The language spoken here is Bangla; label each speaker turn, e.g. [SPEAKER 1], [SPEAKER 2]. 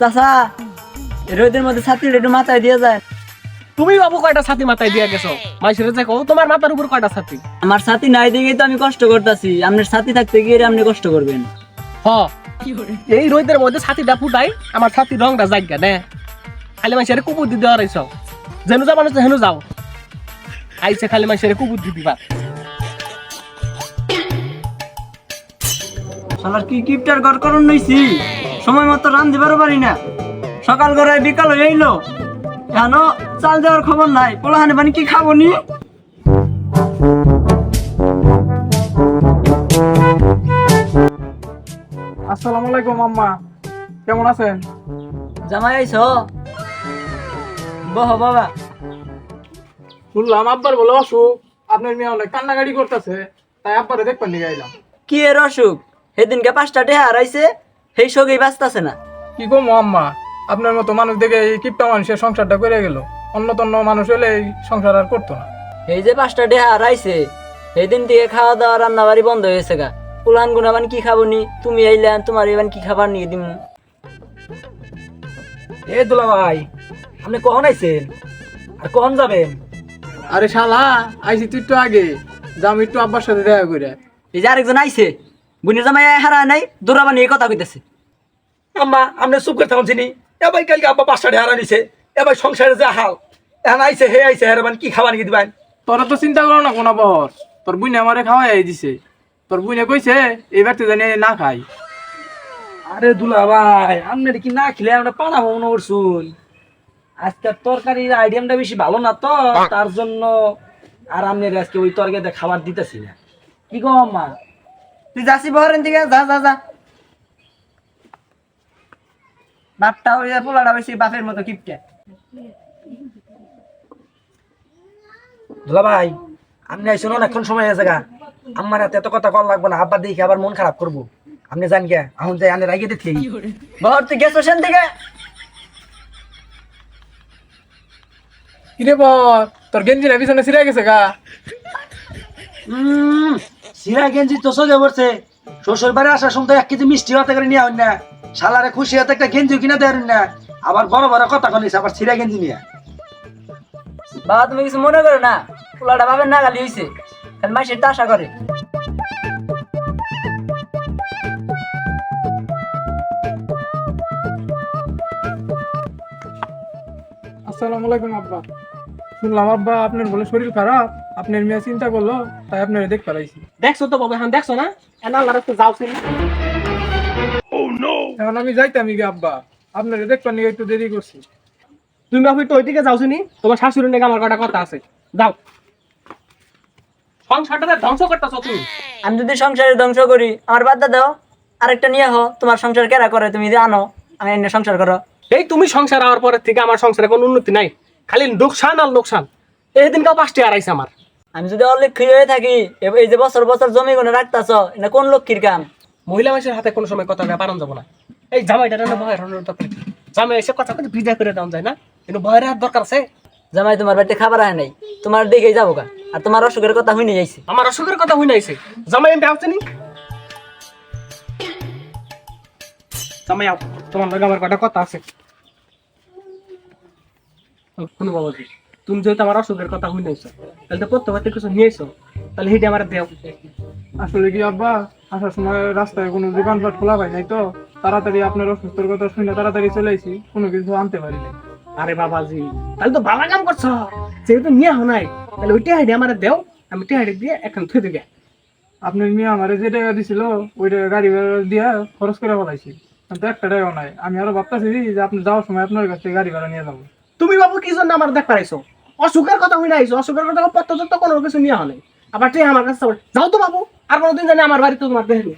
[SPEAKER 1] চাচা রোদের মধ্যে ছাত্রীর একটু মাথায় দিয়ে যায়।
[SPEAKER 2] তুমি বাবু কয়টা ছাতি মাথায় দিয়ে গেছো? মাইসের যে কও তোমার মাথার উপর কয়টা ছাতি?
[SPEAKER 1] আমার সাথী নাই দিকেই তো আমি কষ্ট করতেছি। আপনার সাথী থাকতে গিয়ে আপনি কষ্ট করবেন।
[SPEAKER 2] হ। এই রোদের মধ্যে ছাতিটা ফুটাই আমার ছাতি রংটা জায়গা নে। খালি মাইসের কুকুর দি দেওয়ার আইস যেন যাবা না হেনু যাও। আইসে খালি মাইসের কুকুর দি দিবা।
[SPEAKER 1] শালার কি কিপটার ঘর করুন নইছি? সময় মতো রান দিবারও পারি না। সকাল করে বিকাল হয়ে আইলো। এখনও চাল দেওয়ার খবর নাই। পোলাহানে পানি কি খাব নি?
[SPEAKER 3] আসসালামু আলাইকুম আম্মা। কেমন আছেন?
[SPEAKER 1] জামাই আইছ? বহ বাবা।
[SPEAKER 3] শুনলাম আব্বার বলে অসুখ। আপনার মেয়ে অনেক কান্নাকাটি করতেছে। তাই আব্বারে দেখবেন নিয়ে আইলাম।
[SPEAKER 1] কি এর অসুখ? সেদিনকে পাঁচটা টেহা হারাইছে সেই সগেই বাঁচতাছে না।
[SPEAKER 3] কি গো আম্মা? আপনার মতো মানুষ দেখে এই কিপটা মানুষের সংসারটা করে গেল। অন্য তন্য মানুষ হলে এই সংসার আর করতো না।
[SPEAKER 1] এই যে পাঁচটা টেহা হারাইছে সেদিন থেকে খাওয়া দাওয়া রান্না বাড়ি বন্ধ হয়েছে গা। পুলান গুনাবান কি খাব নি? তুমি আইলেন তোমার এবার কি খাবার নিয়ে দিম?
[SPEAKER 4] এ দুলা ভাই আপনি কখন আইছেন? আর কখন যাবেন?
[SPEAKER 3] আরে শালা আইসি তুই একটু আগে। যাম একটু আব্বার সাথে দেখা করে।
[SPEAKER 1] এই যে আরেকজন আইছে। বুনির জামাই হারা নাই দৌড়াবা নিয়ে কথা কইতেছে।
[SPEAKER 4] আম্মা আপনি চুপ করে থাকুন চিনি। এবার কালকে আব্বা পাঁচটা হারা নিছে এবার সংসারে যে হাল। এখন আইছে হে আইছে হের মানে কি খাবার নিয়ে দিবেন?
[SPEAKER 3] তোরা তো চিন্তা করো না কোনো বহর তোর বুনে আমারে খাওয়াই দিছে। তোর বুনে কইছে এই ব্যক্তি জানি না খাই
[SPEAKER 4] আরে দুলা ভাই আপনি কি না খেলে আমরা পানা মনে করছুন আজকে তরকারির আইটেমটা বেশি ভালো না তো তার জন্য আর আপনি আজকে ওই তরকারিতে খাবার দিতেছি না। কি কম আম্মা?
[SPEAKER 1] তুই যাসি বহরেন দিকে যা যা যা। বাপটা ওই পোলাটা বেশি বাপের মতো কিপটে।
[SPEAKER 4] দুলা ভাই আপনি আইসুন অনেকক্ষণ সময় হয়েছে গা। আমার হাতে এত কথা কল লাগবে না আব্বা দেখে আবার মন খারাপ করব। আপনি জান গে এখন যাই আমি রাগিয়ে দিচ্ছি
[SPEAKER 1] বহর তুই গেছো সেন থেকে
[SPEAKER 3] কিরে বর তোর গেঞ্জি না পিছনে ছিঁড়ে গেছে গা।
[SPEAKER 4] সিরা গেঞ্জি তো সোজা পড়ছে। শ্বশুর বাড়ি আসার সময় এক কেজি মিষ্টি হাতে করে নিয়ে হন না। শালারে খুশি হাতে একটা গেঞ্জি কিনা দেয় না। আবার বড় বড় কথা কনিস আবার সিরা গেঞ্জি নিয়ে।
[SPEAKER 1] বাবা তুমি কিছু মনে করো না? পোলাটা না গালি হইছে। খালি মাসের আশা করে।
[SPEAKER 3] আসসালামু আলাইকুম আব্বা। শুনলাম আব্বা আপনার বলে শরীর খারাপ। আপনার মেয়ে চিন্তা করল তাই আপনার দেখ পারাইছি
[SPEAKER 2] দেখছ তো বাবু এখন দেখছ না? এনা আল্লাহ রাস্তা যাও চিনি
[SPEAKER 3] এখন আমি যাইতাম কি আব্বা। আপনার দেখবার নিয়ে একটু দেরি করছি।
[SPEAKER 2] তুমি বাবু একটু ওইদিকে যাও চিনি তোমার শাশুড়ি নাকি আমার কটা কথা আছে। যাও। সংসারটা ধ্বংস করতেছো তুমি।
[SPEAKER 1] আমি যদি সংসারে ধ্বংস করি আমার বাদ দাও। আরেকটা নিয়ে হো তোমার সংসার কেরা করে তুমি যে আনো আমি এনে সংসার করো।
[SPEAKER 2] এই তুমি সংসার হওয়ার পরের থেকে আমার সংসারে কোনো উন্নতি নাই। খালি লোকসান আর লোকসান। এই দিনকাও পাঁচটি হারাইছে আমার।
[SPEAKER 1] আমি যদি অলক্ষী হয়ে থাকি এই যে বছর বছর জমি গুনে রাখতাছ এটা কোন লক্ষ্মীর কাম?
[SPEAKER 2] মহিলা মানুষের হাতে কোনো সময় কথা পালন যাব না। এই জামাইটা না কি? জামাই এসে কথা কথা বিদায় করে দেওয়া যায় না? কিন্তু ভয়ের হাত দরকার আছে?
[SPEAKER 1] জামাই তোমার বাড়িতে খাবার আয় নাই তোমার দেখেই যাব গা। আর তোমার অসুখের কথা হইনি যাইছে।
[SPEAKER 2] আমার অসুখের কথা হই নাইছে জামাই আমি ভাবছি নি জামাই তোমার লগে আমার কটা কথা আছে? শুনো বাবাজি তুমি যেহেতু আমার অসুখের কথা হই নাইছো তাহলে তো প্রত্যেক কিছু নিয়েছো তাহলে হেঁটে আমার দেও
[SPEAKER 3] আসলে কি আব্বা আসার সময় রাস্তায় কোনো দোকানপাট খোলা পাই নাই তো? তাড়াতাড়ি আপনার অসুস্থর কথা শুনে তাড়াতাড়ি চলে আইছি কোনো কিছু আনতে পারি নাই।
[SPEAKER 2] আরে বাবাজি তাহলে তো ভালো কাম করছ। যেহেতু নিয়ে হো নাই তাহলে ওইটা হেঁটে আমার দেও আমি টেহাড়ি দিয়ে এখন থুই দিবে
[SPEAKER 3] আপনার মেয়ে আমার যে টাকা দিছিল ওই টাকা গাড়ি ভাড়া দিয়ে খরচ করে ফেলাইছি কিন্তু একটা টাকাও নাই। আমি আরও ভাবতেছি যে আপনি যাওয়ার সময় আপনার কাছ থেকে গাড়ি ভাড়া নিয়ে যাব।
[SPEAKER 2] তুমি বাবু কি জন্য আমার দেখ পারাইছো অসুখের কথা হই আহিছো, অসুখের কথা পত্র কোনো কিছু নিয়ে হলে আবার তুই আমার কাছে। যাও তো বাবু আর কোনোদিন জানি আমার বাড়িতে তোমার দেখবি